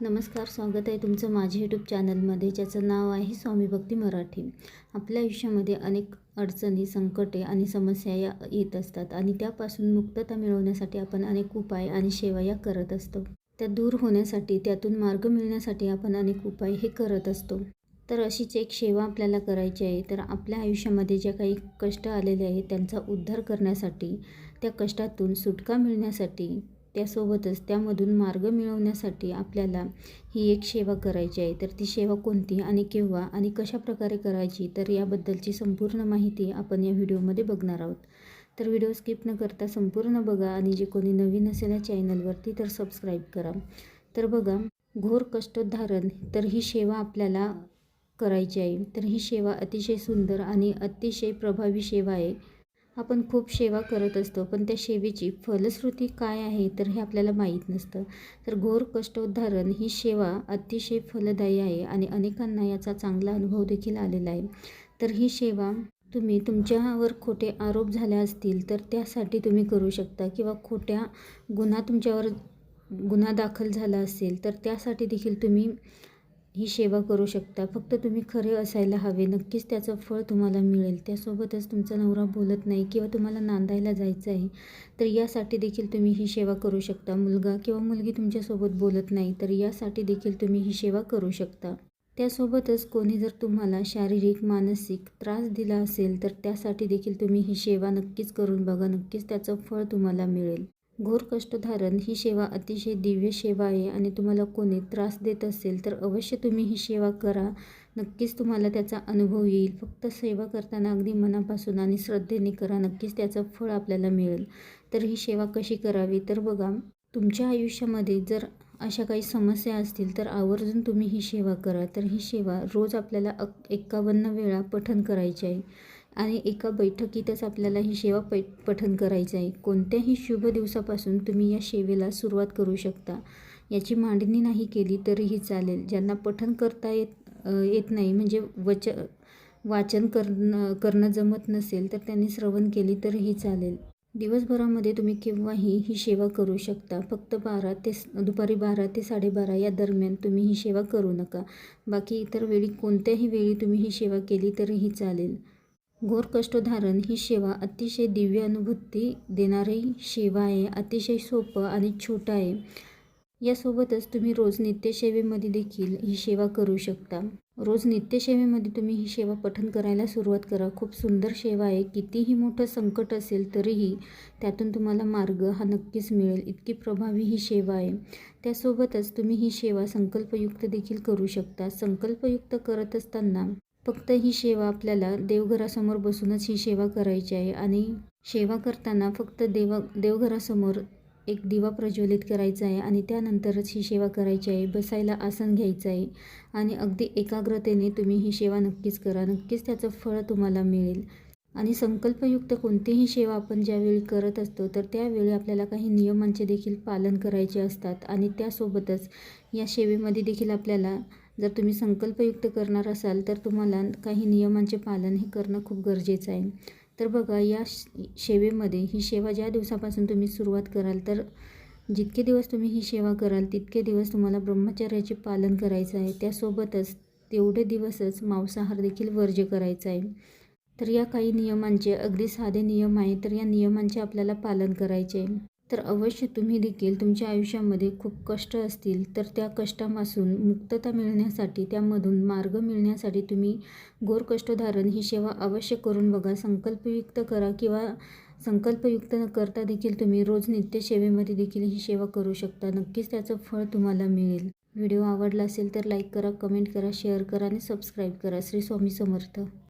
नमस्कार स्वागत आहे तुमचं माझ्या यूट्यूब चॅनलमध्ये ज्याचं नाव आहे स्वामी भक्ती मराठी. आपल्या आयुष्यामध्ये अनेक अडचणी संकटे आणि समस्या या येत असतात आणि त्यापासून मुक्तता मिळवण्यासाठी आपण अनेक उपाय आणि सेवा या करत असतो. त्या दूर होण्यासाठी त्यातून मार्ग मिळण्यासाठी आपण अनेक उपाय हे करत असतो. तर अशीच एक सेवा आपल्याला करायची आहे तर आपल्या आयुष्यामध्ये ज्या काही कष्ट आलेले आहेत त्यांचा उद्धार करण्यासाठी त्या कष्टातून सुटका मिळण्यासाठी त्यासोबतच त्यामधून मार्ग मिळवण्यासाठी आपल्याला ही एक सेवा करायची आहे. तर ती सेवा कोणती आणि केव्हा आणि कशा प्रकारे करायची तर याबद्दलची संपूर्ण माहिती आपण या व्हिडिओमध्ये बघणार आहोत. तर व्हिडिओ स्किप न करता संपूर्ण बघा आणि जे कोणी नवीन असेल या चॅनलवरती तर सबस्क्राईब करा. तर बघा घोर कष्टोद्धारण तर ही सेवा आपल्याला करायची आहे. तर ही सेवा अतिशय सुंदर आणि अतिशय प्रभावी सेवा आहे. आपण खूप सेवा करत असतो पण त्या सेवेची फलश्रुती काय आहे तर हे आपल्याला माहीत नसतं. तर घोर कष्टोद्धारण ही सेवा अतिशय फलदायी आहे आणि अनेकांना याचा चांगला अनुभव देखील आलेला आहे. तर ही सेवा तुम्ही तुमच्यावर खोटे आरोप झाले असतील तर त्यासाठी तुम्ही करू शकता किंवा खोट्या गुन्हा तुमच्यावर गुन्हा दाखल झाला असेल तर त्यासाठी देखील तुम्ही ही सेवा करू शकता. फक्त तुम्ही खरे असायला हवे. नक्कीच त्याचं फळ तुम्हाला मिळेल. त्यासोबतच तुमचा नवरा बोलत नाही किंवा तुम्हाला नांदायला जायचं आहे तर यासाठी देखील तुम्ही ही सेवा करू शकता. मुलगा किंवा मुलगी तुमच्यासोबत बोलत नाही तर यासाठी देखील तुम्ही ही सेवा करू शकता. त्यासोबतच कोणी जर तुम्हाला शारीरिक मानसिक त्रास दिला असेल तर त्यासाठी देखील तुम्ही ही सेवा नक्कीच करून बघा. नक्कीच त्याचं फळ तुम्हाला मिळेल. घोर कष्टधारण ही सेवा अतिशय दिव्य सेवा आहे आणि तुम्हाला कोणी त्रास देत असेल तर अवश्य तुम्ही ही सेवा करा. नक्कीच तुम्हाला त्याचा अनुभव येईल. फक्त सेवा करताना अगदी मनापासून आणि श्रद्धेने करा. नक्कीच त्याचं फळ आपल्याला मिळेल. तर ही सेवा कशी करावी? तर बघा तुमच्या आयुष्यामध्ये जर अशा काही समस्या असतील तर आवर्जून तुम्ही ही सेवा करा. तर ही सेवा रोज आपल्याला अक एकावन्न वेळा पठण करायची आहे. आणि एका बैठकीतच आपल्याला ही सेवा पै पठन करायचं आहे. कोणत्याही शुभ दिवसापासून तुम्ही या सेवेला सुरुवात करू शकता. याची मांडणी नाही केली तरीही चालेल. ज्यांना पठन करता येत येत नाही म्हणजे वच वाचन करणं करणं जमत नसेल तर त्यांनी श्रवण केली तरीही चालेल. दिवसभरामध्ये तुम्ही केव्हाही ही सेवा करू शकता. फक्त बारा ते दुपारी बारा ते साडेबारा या दरम्यान तुम्ही ही सेवा करू नका. बाकी इतर वेळी कोणत्याही वेळी तुम्ही ही सेवा केली तरीही चालेल. घोर कष्टधारण ही सेवा अतिशय दिव्य अनुभूती देणारी सेवा आहे अतिशय सोपं आणि छोटं आहे. यासोबतच तुम्ही रोज नित्यसेवेमध्ये देखील ही सेवा करू शकता. रोज नित्यसेवेमध्ये तुम्ही ही सेवा पठण करायला सुरुवात करा. खूप सुंदर सेवा आहे. कितीही मोठं संकट असेल तरीही त्यातून तुम्हाला मार्ग हा नक्कीच मिळेल. इतकी प्रभावी ही सेवा आहे. त्यासोबतच तुम्ही ही सेवा संकल्पयुक्त देखील करू शकता. संकल्पयुक्त करत असताना फक्त ही सेवा आपल्याला देवघरासमोर बसूनच ही सेवा करायची आहे आणि सेवा करताना फक्त देवा देवघरासमोर एक दिवा प्रज्वलित करायचा आहे आणि त्यानंतरच ही सेवा करायची आहे बसायला आसन घ्यायचं आहे आणि अगदी एकाग्रतेने तुम्ही ही सेवा नक्कीच करा नक्कीच त्याचं फळ तुम्हाला मिळेल. आणि संकल्पयुक्त कोणतीही सेवा आपण ज्यावेळी करत असतो तर त्यावेळी आपल्याला काही नियमांचे देखील पालन करायचे असतात आणि त्यासोबतच या सेवेमध्ये देखील आपल्याला जर तुम्ही संकल्पयुक्त करणार असाल तर तुम्हाला काही नियमांचे पालन हे करणं खूप गरजेचं आहे. तर बघा या सेवेमध्ये ही सेवा ज्या दिवसापासून तुम्ही सुरुवात कराल तर जितके दिवस तुम्ही ही सेवा कराल तितके दिवस तुम्हाला ब्रह्मचर्याचे पालन करायचं आहे. त्यासोबतच तेवढे दिवसच मांसाहार देखील वर्ज्य करायचा आहे. तर या काही नियमांचे अगदी साधे नियम आहे तर या नियमांचे आपल्याला पालन करायचे आहे. तर अवश्य तुम्ही देखील तुमच्या आयुष्यामध्ये खूप कष्ट असतील तर त्या कष्टापासून मुक्तता मिळण्यासाठी त्यामधून मार्ग मिळण्यासाठी तुम्ही गोरकष्टोधारण ही सेवा अवश्य करून बघा. संकल्पयुक्त करा किंवा संकल्पयुक्त न करता देखील तुम्ही रोज नित्यसेवेमध्ये देखील ही सेवा करू शकता. नक्कीच त्याचं फळ तुम्हाला मिळेल. व्हिडिओ आवडला असेल तर लाईक करा कमेंट करा शेअर करा आणि सबस्क्राईब करा. श्री स्वामी समर्थ.